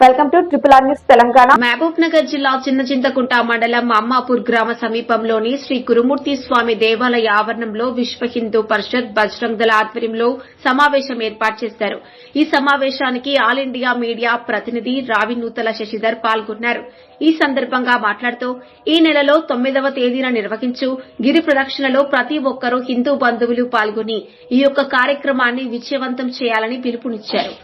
Welcome to triple R news Telangana. Mahabubnagar జిల్లా చిన్న చింతకుంట మండలం అమ్మాపూర్ గ్రామ సమీపంలోని శ్రీ కురుమూర్తి స్వామి దేవాలయ ఆవరణంలో విశ్వ హిందూ పరిషత్ బజరంగ్ దళ ఆధ్వర్యంలో సమావేశం ఏర్పాటు చేశారు. ఈ సమావేశానికి ఆల్ ఇండియా మీడియా ప్రతినిధి రావి నూతల శశిధర్ పాల్గొన్నారు. ఈ సందర్భంగా మాట్లాడుతూ ఈ నెలలో తొమ్మిదవ తేదీన నిర్వహించు గిరి ప్రదక్షిణలో ప్రతి ఒక్కరూ హిందూ బంధువులు పాల్గొని ఈ యొక్క కార్యక్రమాన్ని విజయవంతం చేయాలని పిలుపునిచ్చారు.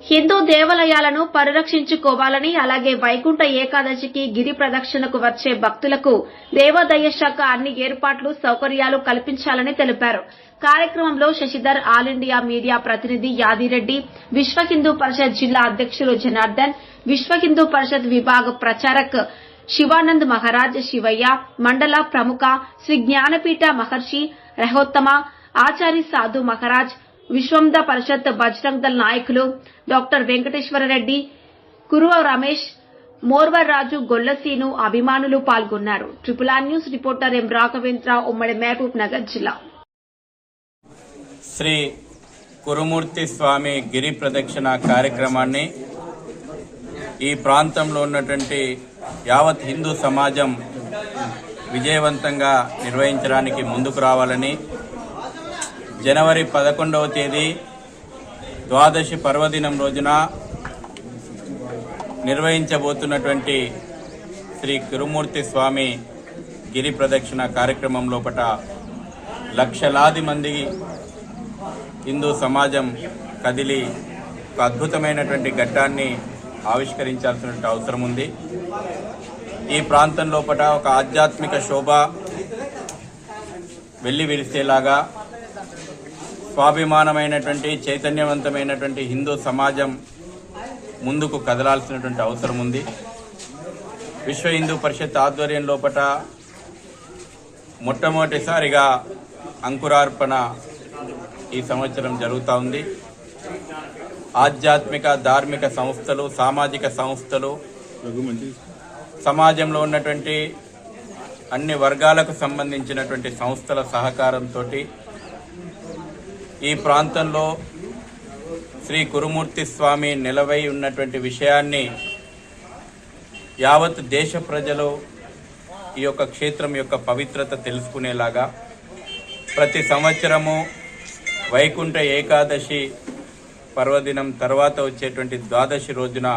హిందూ దేవాలయాలను పరిరక్షించుకోవాలని అలాగే వైకుంఠ ఏకాదశికి గిరి ప్రదక్షిణకు వచ్చే భక్తులకు దేవాదాయ శాఖ అన్ని ఏర్పాట్లు సౌకర్యాలు కల్పించాలని తెలిపారు. కార్యక్రమంలో శశిధర్ ఆల్ ఇండియా మీడియా ప్రతినిధి యాదిరెడ్డి విశ్వ హిందూ పరిషత్ జిల్లా అధ్యక్షులు జనార్దన్ విశ్వ హిందూ పరిషత్ విభాగ ప్రచారక్ శివానంద్ మహారాజ్ శివయ్య మండల ప్రముఖ శ్రీ జ్ఞానపీఠ మహర్షి రహోత్తమ ఆచారి సాధు మహారాజ్ విశ్వంద పరిషత్ బజరంగ్ దళ్ నాయకులు డాక్టర్ వెంకటేశ్వరరెడ్డి కురువ రమేష్ మోర్వర్ రాజు గొల్లసీను అభిమానులు పాల్గొన్నారు. Triple R news reporter M Raghavendra ఉమ్మడి మహబూబ్ నగర్ జిల్లా. శ్రీ కురుమూర్తి స్వామి గిరి ప్రదక్షిణ కార్యక్రమాన్ని ఈ ప్రాంతంలో ఉన్నటువంటి యావత్ హిందూ సమాజం విజయవంతంగా నిర్వహించడానికి ముందుకు రావాలని జనవరి పదకొండవ తేదీ ద్వాదశి పర్వదినం రోజున నిర్వహించబోతున్నటువంటి శ్రీ కురుమూర్తి స్వామి గిరి ప్రదక్షిణ కార్యక్రమం లోపట లక్షలాది మంది హిందూ సమాజం కదిలి ఒక అద్భుతమైనటువంటి ఘట్టాన్ని ఆవిష్కరించాల్సిన అవసరం ఉంది. ఈ ప్రాంతం లోపల ఒక ఆధ్యాత్మిక శోభ వెళ్ళి విరిసేలాగా స్వాభిమానమైనటువంటి చైతన్యవంతమైనటువంటి హిందూ సమాజం ముందుకు కదలాల్సినటువంటి అవసరం ఉంది. విశ్వ హిందూ పరిషత్ ఆధ్వర్యం లోపల మొట్టమొదటిసారిగా అంకురార్పణ ఈ సంవత్సరం జరుగుతూ ఉంది. ఆధ్యాత్మిక ధార్మిక సంస్థలు సామాజిక సంస్థలు సమాజంలో ఉన్నటువంటి అన్ని వర్గాలకు సంబంధించినటువంటి సంస్థల సహకారంతో ఈ ప్రాంతంలో శ్రీ కురుమూర్తి స్వామి నిలవై ఉన్నటువంటి విషయాన్ని యావత్ దేశ ప్రజలు ఈ యొక్క క్షేత్రం యొక్క పవిత్రత తెలుసుకునేలాగా ప్రతి సంవత్సరము వైకుంఠ ఏకాదశి పర్వదినం తర్వాత వచ్చేటువంటి ద్వాదశి రోజున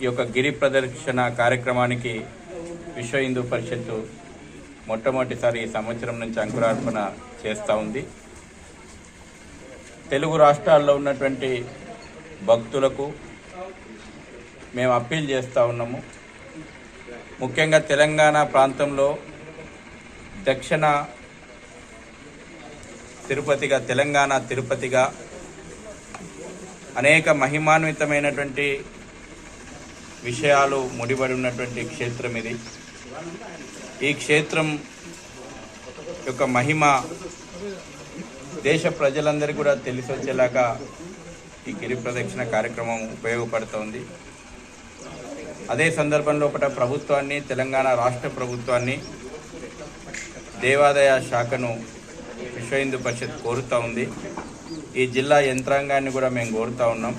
ఈ యొక్క గిరి ప్రదర్శన కార్యక్రమానికి విశ్వ హిందూ పరిషత్తు మొట్టమొదటిసారి ఈ సంవత్సరం నుంచి అంకురార్పణ చేస్తూ ఉంది. తెలుగు రాష్ట్రాల్లో ఉన్నటువంటి భక్తులకు మేము అప్పీల్ చేస్తూ ఉన్నాము. ముఖ్యంగా తెలంగాణ ప్రాంతంలో దక్షిణ తిరుపతిగా తెలంగాణ తిరుపతిగా అనేక మహిమాన్వితమైనటువంటి విషయాలు ముడిపడి ఉన్నటువంటి క్షేత్రం ఇది. ఈ క్షేత్రం యొక్క మహిమ దేశ ప్రజలందరికీ కూడా తెలిసి వచ్చేలాగా ఈ గిరి ప్రదక్షిణ కార్యక్రమం ఉపయోగపడుతోంది. అదే సందర్భంలో ఒకట ప్రభుత్వాన్ని తెలంగాణ రాష్ట్ర ప్రభుత్వాన్ని దేవాదాయ శాఖను విశ్వ హిందూ పరిషత్ కోరుతూ ఉంది. ఈ జిల్లా యంత్రాంగాన్ని కూడా మేము కోరుతూ ఉన్నాం.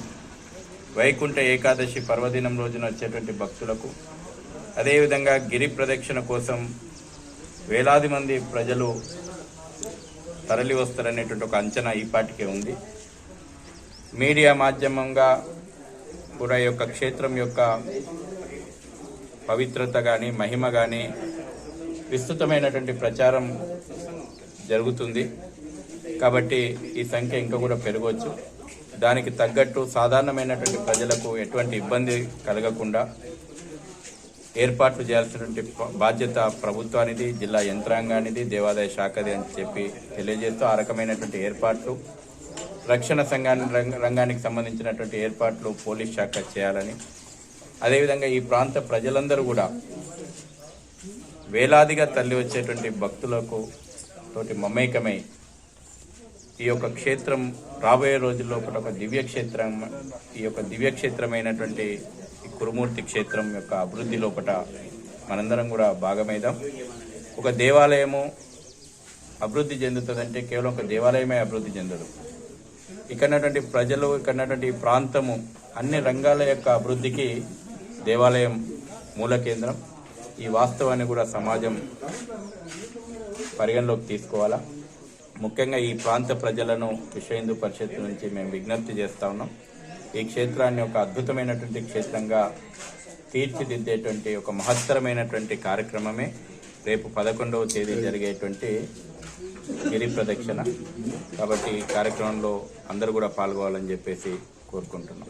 వైకుంఠ ఏకాదశి పర్వదినం రోజున వచ్చేటువంటి భక్తులకు. అదేవిధంగా గిరి ప్రదక్షిణ కోసం వేలాది మంది ప్రజలు తరలి వస్తారనేటువంటి ఒక అంచనా ఈపాటికే ఉంది. మీడియా మాధ్యమంగా కూడా ఈ యొక్క క్షేత్రం యొక్క పవిత్రత కానీ మహిమ కానీ విస్తృతమైనటువంటి ప్రచారం జరుగుతుంది. కాబట్టి ఈ సంఖ్య ఇంకా కూడా పెరగవచ్చు దానికి తగ్గట్టు సాధారణమైనటువంటి ప్రజలకు ఎటువంటి ఇబ్బంది కలగకుండా ఏర్పాట్లు చేయాల్సినటువంటి బాధ్యత ప్రభుత్వానిది జిల్లా యంత్రాంగానిది దేవాదాయ శాఖది అని చెప్పి తెలియజేస్తూ ఆ రకమైనటువంటి ఏర్పాట్లు రక్షణ సంఘాన్ని రంగానికి సంబంధించినటువంటి ఏర్పాట్లు పోలీస్ శాఖ చేయాలని. అదేవిధంగా ఈ ప్రాంత ప్రజలందరూ కూడా వేలాదిగా తల్లి వచ్చేటువంటి భక్తులకు తోటి మమేకమై ఈ యొక్క క్షేత్రం రాబోయే రోజుల్లో ఒక దివ్యక్షేత్రం ఈ యొక్క దివ్యక్షేత్రమైనటువంటి కురుమూర్తి క్షేత్రం యొక్క అభివృద్ధి లోపట మనందరం కూడా భాగమైదాం. ఒక దేవాలయము అభివృద్ధి చెందుతుందంటే కేవలం ఒక దేవాలయమే అభివృద్ధి చెందదు. ఇక్కడ ప్రజలు ఇక్కడటువంటి ప్రాంతము అన్ని రంగాల యొక్క అభివృద్ధికి దేవాలయం మూల కేంద్రం. ఈ వాస్తవాన్ని కూడా సమాజం పరిగణలోకి తీసుకోవాలా? ముఖ్యంగా ఈ ప్రాంత ప్రజలను విశ్వ హిందూ పరిషత్ నుంచి మేము విజ్ఞప్తి చేస్తా ఉన్నాం. ఈ క్షేత్రాన్ని ఒక అద్భుతమైనటువంటి క్షేత్రంగా తీర్చిదిద్దేటువంటి ఒక మహత్తరమైనటువంటి కార్యక్రమమే రేపు పదకొండవ తేదీ జరిగేటువంటి గిరి ప్రదక్షిణ. కాబట్టి ఈ కార్యక్రమంలో అందరూ కూడా పాల్గొవాలని చెప్పేసి కోరుకుంటున్నాం.